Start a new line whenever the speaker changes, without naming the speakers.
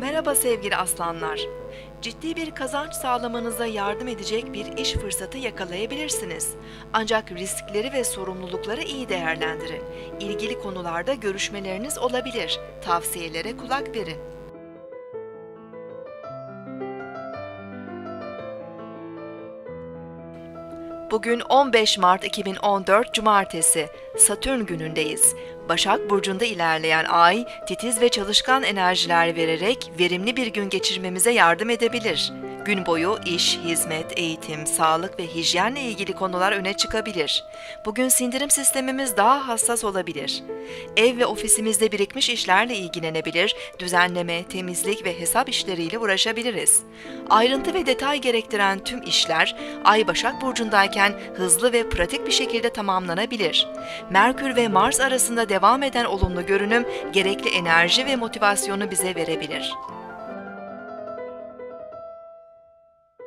Merhaba sevgili aslanlar. Ciddi bir kazanç sağlamanıza yardım edecek bir iş fırsatı yakalayabilirsiniz. Ancak riskleri ve sorumlulukları iyi değerlendirin. İlgili konularda görüşmeleriniz olabilir. Tavsiyelere kulak verin. Bugün 15 Mart 2014 Cumartesi, Satürn günündeyiz. Başak Burcu'nda ilerleyen ay, titiz ve çalışkan enerjiler vererek verimli bir gün geçirmemize yardım edebilir. Gün boyu iş, hizmet, eğitim, sağlık ve hijyenle ilgili konular öne çıkabilir. Bugün sindirim sistemimiz daha hassas olabilir. Ev ve ofisimizde birikmiş işlerle ilgilenebilir, düzenleme, temizlik ve hesap işleriyle uğraşabiliriz. Ayrıntı ve detay gerektiren tüm işler Ay Başak Burcu'ndayken hızlı ve pratik bir şekilde tamamlanabilir. Merkür ve Mars arasında devam eden olumlu görünüm gerekli enerji ve motivasyonu bize verebilir.